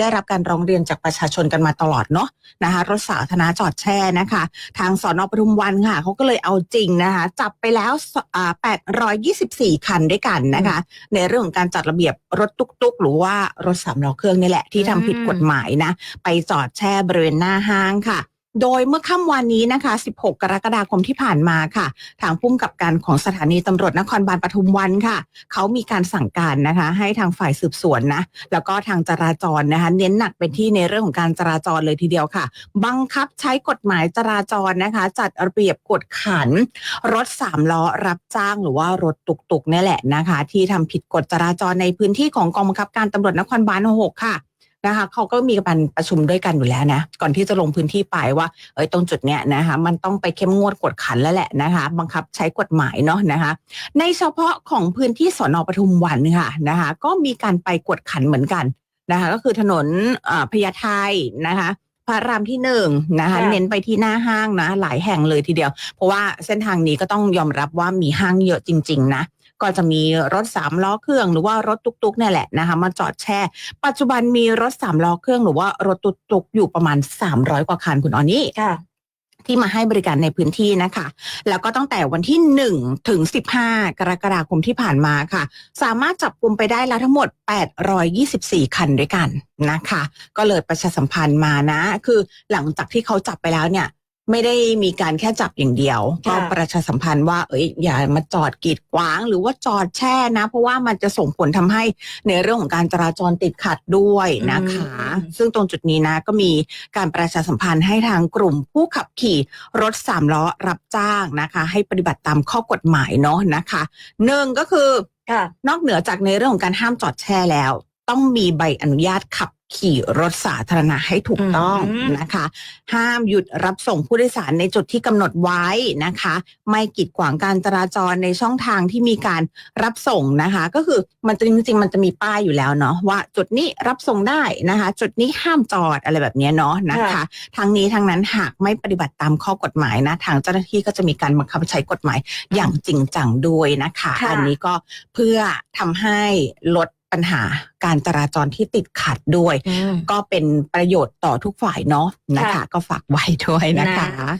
ได้รับการร้องเรียนจากประชาชนกันมาตลอดเนาะนะคะรถสาธารณะจอดแช่นะคะ ทางสอนอปทุมวันค่ะเขาก็เลยเอาจริงนะคะ จับไปแล้ว824 คันด้วยกันนะคะ ในเรื่องของการจัดระเบียบรถตุกๆ หรือว่ารถสามล้อเครื่องนี่แหละที่ทำผิดกฎหมายนะ ไปจอดแช่บริเวณหน้าห้างค่ะ โดยเมื่อค่ำวันนี้นะคะ 16 กรกฎาคมที่ผ่านมาค่ะ ทางผู้กำกับการของสถานีตำรวจนครบาลปทุมวันค่ะ เขามีการสั่งการนะคะ ให้ทางฝ่ายสืบสวนนะ แล้วก็ทางจราจรนะคะ เน้นหนักไปที่ในเรื่องของการจราจรเลยทีเดียวค่ะ บังคับใช้กฎหมายจราจรนะคะ จัดระเบียบกดขัน รถสามล้อรับจ้างหรือว่ารถตุกๆนี่แหละนะคะ ที่ทำผิดกฎจราจรในพื้นที่ของกองบังคับการตำรวจนครบาลหกค่ะ นะคะเขาก็มีการประชุมด้วยกันอยู่แล้วนะ ก่อนที่จะลงพื้นที่ไปว่า เอ้ยตรงจุดเนี้ยนะคะมันต้องไปเข้มงวดกวดขันแล้วแหละนะคะ บังคับใช้กฎหมายเนาะนะคะ ในเฉพาะของพื้นที่สอนอปทุมวันค่ะนะคะ ก็มีการไปกวดขันเหมือนกันนะคะ ก็คือถนนพญาไทนะคะ พระรามที่หนึ่งนะคะ ค่ะเน้นไปที่หน้าห้างนะหลายแห่งเลยทีเดียว เพราะว่าเส้นทางนี้ก็ต้องยอมรับว่ามีห้างเยอะจริง ๆ นะ ก็จะมีรถสามล้อเครื่องหรือว่ารถตุกๆเนี่ยแหละนะคะมาจอดแช่ ปัจจุบันมีรถสามล้อเครื่องหรือว่ารถตุกๆอยู่ประมาณ 300 กว่าคันคุณออนี่ ค่ะ ที่มาให้บริการในพื้นที่นะคะ แล้วก็ตั้งแต่วันที่ 1 ถึง 15 กรกฎาคมที่ผ่านมาค่ะ สามารถจับกลุ่มไปได้แล้วทั้งหมด 824 คันด้วยกันนะคะ ก็เลยประชาสัมพันธ์มานะ คือหลังจากที่เขาจับไปแล้วเนี่ย ไม่ได้มีการแค่จับอย่างเดียวค่ะก็ประชาสัมพันธ์ว่าเอ้ยอย่ามาจอดกีดขวาง หรือว่าจอดแช่นะ เพราะว่ามันจะส่งผลทำให้ในเรื่องของการจราจรติดขัดด้วยนะคะ อืม ซึ่งตรงจุดนี้นะก็มีการประชาสัมพันธ์ให้ทางกลุ่มผู้ขับขี่รถสามล้อรับจ้างนะคะ ให้ปฏิบัติตามข้อกฎหมายเนาะนะคะหนึ่งก็คือ ค่ะ นอกเหนือจากในเรื่องของการห้ามจอดแช่แล้ว ต้องมีใบอนุญาตขับ ขี่รถสาธารณะให้ถูกต้องอืมนะคะ ห้ามหยุดรับส่งผู้โดยสารในจุดที่กำหนดไว้นะคะ ไม่กีดขวางการจราจรในช่องทางที่มีการรับส่งนะคะ ก็คือมันจะจริงๆมันจะมีป้ายอยู่แล้วเนาะว่า จุดนี้รับส่งได้นะคะ จุดนี้ห้ามจอดอะไรแบบเนี้ยเนาะนะคะค่ะทั้งนี้ทั้งนั้นหากไม่ปฏิบัติตามข้อกฎหมายนะ ทางเจ้าหน้าที่ก็จะมีการบังคับใช้กฎหมายอย่างจริงจังด้วยนะคะค่ะอันนี้ก็เพื่อทำให้ลด ปัญหาการจราจรที่ติดขัดด้วยอืมก็เป็นประโยชน์ต่อทุกฝ่ายเนาะนะคะค่ะก็ฝากไว้ด้วยนะคะนะ